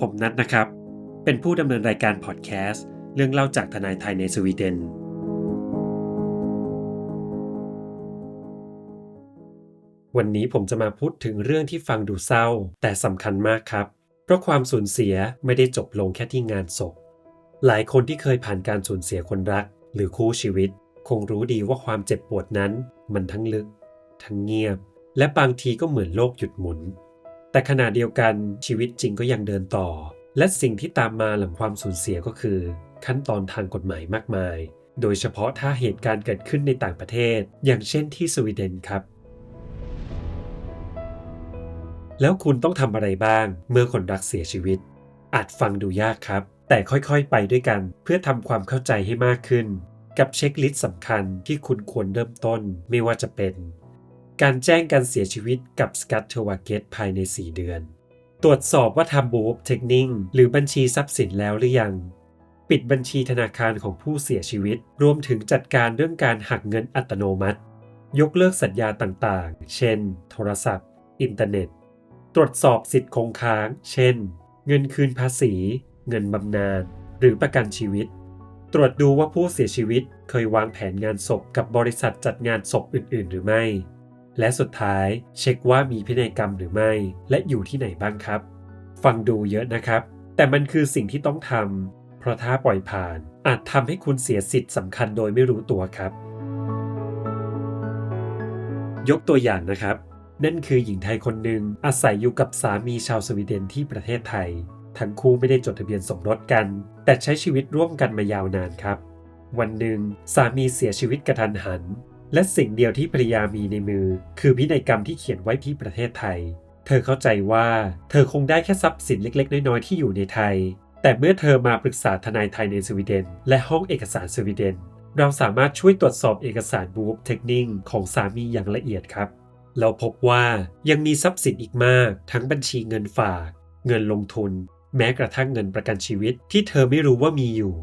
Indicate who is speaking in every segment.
Speaker 1: ผมนัทนะครับ เป็นผู้ดำเนินรายการพอดแคสต์เรื่องเล่าจากทนายไทยในสวีเดน วันนี้ผมจะมาพูดถึงเรื่องที่ฟังดูเศร้า แต่สำคัญมากครับ เพราะความสูญเสียไม่ได้จบลงแค่ที่งานศพ หลายคนที่เคยผ่านการสูญเสียคนรัก หรือคู่ชีวิต คงรู้ดีว่าความเจ็บปวดนั้น มันทั้งลึก ทั้งเงียบ และบางทีก็เหมือนโลกหยุดหมุน แต่ขณะเดียวกันชีวิตจริงก็ยังเดินต่อ และสิ่งที่ตามมาหลังความสูญเสียก็คือ ขั้นตอนทางกฎหมายมากมาย โดยเฉพาะถ้าเหตุการณ์เกิดขึ้นในต่างประเทศ อย่างเช่นที่สวีเดนครับ แล้วคุณต้องทำอะไรบ้าง เมื่อคนรักเสียชีวิต อาจฟังดูยากครับ แต่ค่อยๆ ไปด้วยกัน เพื่อทำความเข้าใจให้มากขึ้น กับเช็คลิสต์สำคัญที่คุณควรเริ่มต้นไม่ว่าจะเป็น การแจ้งการเสียชีวิตกับสกัตเทวาเกตภายใน 4 เดือน ตรวจสอบว่าทำบูฟเทคนิงหรือบัญชีทรัพย์สินแล้วหรือยัง ปิดบัญชีธนาคารของผู้เสียชีวิต รวมถึงจัดการเรื่องการหักเงินอัตโนมัติ ยกเลิกสัญญาต่างๆ เช่น โทรศัพท์ อินเทอร์เน็ต ตรวจสอบสิทธิ์คงค้าง เช่น เงินคืนภาษี เงินบำนาญหรือประกันชีวิต ตรวจดูว่าผู้เสียชีวิตเคยวางแผนงานศพกับบริษัทจัดงานศพอื่น ๆ หรือไม่ และสุดท้ายเช็คว่ามีพินัยกรรมหรือไม่ และอยู่ที่ไหนบ้างครับ ฟังดูเยอะนะครับ แต่มันคือสิ่งที่ต้องทำเพราะถ้าปล่อยผ่านอาจทำให้คุณเสียสิทธิ์สำคัญโดยไม่รู้ตัวครับ ยกตัวอย่างนะครับ นั่นคือหญิงไทยคนหนึ่งอาศัยอยู่กับสามีชาวสวีเดนที่ประเทศไทย ทั้งคู่ไม่ได้จดทะเบียนสมรสกัน แต่ใช้ชีวิตร่วมกันมายาวนานครับ วันหนึ่งสามีเสียชีวิตกระทันหัน และสิ่งเดียวที่ภรรยามีในมือ คือพินัยกรรมที่เขียนไว้ที่ประเทศไทย เธอเข้าใจว่าเธอคงได้แค่ทรัพย์สินเล็ก ๆ น้อยๆที่อยู่ในไทย แต่เมื่อเธอมาปรึกษาทนายไทยในสวีเดน และห้องเอกสารสวีเดน เราสามารถช่วยตรวจสอบเอกสารบูฟเทคนิงของสามีอย่างละเอียดครับ เราพบว่ายังมีทรัพย์สินอีกมาก ทั้งบัญชีเงินฝาก เงินลงทุน แม้กระทั่งเงินประกันชีวิตที่เธอไม่รู้ว่ามีอยู่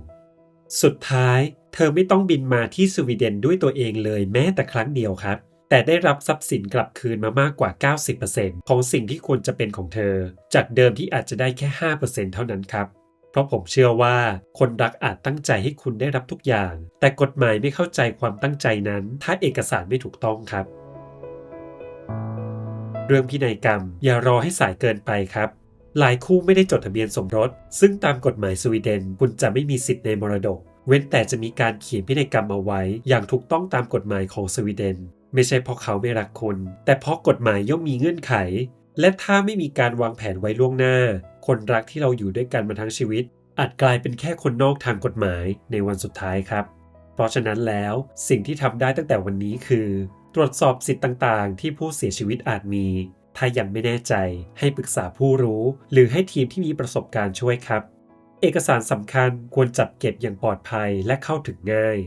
Speaker 1: สุดท้าย เธอไม่ต้องบินมาที่สวีเดนด้วยตัวเองเลยแม้แต่ครั้งเดียวครับ แต่ได้รับทรัพย์สินกลับคืนมามากกว่า 90%ของสิ่งที่ควรจะเป็นของเธอ จากเดิมที่อาจจะได้แค่ 5%เท่านั้นครับเพราะผมเชื่อว่าคนรักอาจตั้งใจให้คุณได้รับทุกอย่าง แต่กฎหมายไม่เข้าใจความตั้งใจนั้น ถ้าเอกสารไม่ถูกต้องครับ เรื่องพินัยกรรมอย่ารอให้สายเกินไปครับ หลายคู่ไม่ได้จดทะเบียนสมรส ซึ่งตามกฎหมายสวีเดนคุณจะไม่มีสิทธิ์ในมรดก เว้นแต่จะมีการเขียนพินัยกรรมเอาไว้ อย่างถูกต้องตามกฎหมายของสวีเดน ไม่ใช่เพราะเขาไม่รักคุณ แต่เพราะกฎหมายย่อมมีเงื่อนไข และถ้าไม่มีการวางแผนไว้ล่วงหน้า คนรักที่เราอยู่ด้วยกันมาทั้งชีวิต อาจกลายเป็นแค่คนนอกทางกฎหมายในวันสุดท้ายครับ เพราะฉะนั้นแล้วสิ่งที่ทำได้ตั้งแต่วันนี้คือ ตรวจสอบสิทธิ์ต่างๆ ที่ผู้เสียชีวิตอาจมี ถ้ายังไม่แน่ใจให้ปรึกษาผู้รู้ หรือให้ทีมที่มีประสบการณ์ช่วยครับ เอกสารสำคัญควรจัดเก็บอย่างปลอดภัยและเข้าถึงง่าย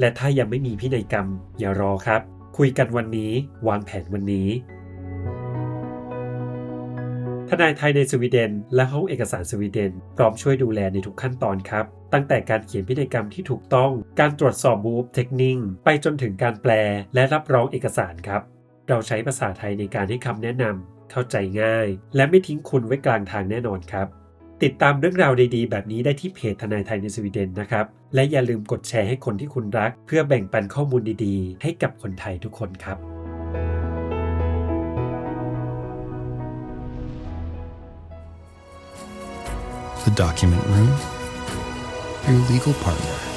Speaker 1: และถ้ายังไม่มีพินัยกรรม อย่ารอครับ คุยกันวันนี้ วางแผนวันนี้ทนายไทยในสวีเดน และห้องเอกสารสวีเดน พร้อมช่วยดูแลในทุกขั้นตอนครับ ตั้งแต่การเขียนพินัยกรรมที่ถูกต้อง การตรวจสอบบูฟเทคนิงไปจนถึงการแปลและรับรองเอกสารครับ เราใช้ภาษาไทยในการให้คำแนะนำเข้าใจง่าย และไม่ทิ้งคุณไว้กลางทางแน่นอนครับ ติดตามเรื่องราวดีๆ แบบนี้ได้ที่เพจทนายไทยในสวีเดนนะครับ และอย่าลืมกดแชร์ให้คนที่คุณรัก เพื่อแบ่งปันข้อมูลดีๆ ให้กับคนไทยทุกคนครับ
Speaker 2: The Document Room, your legal partner.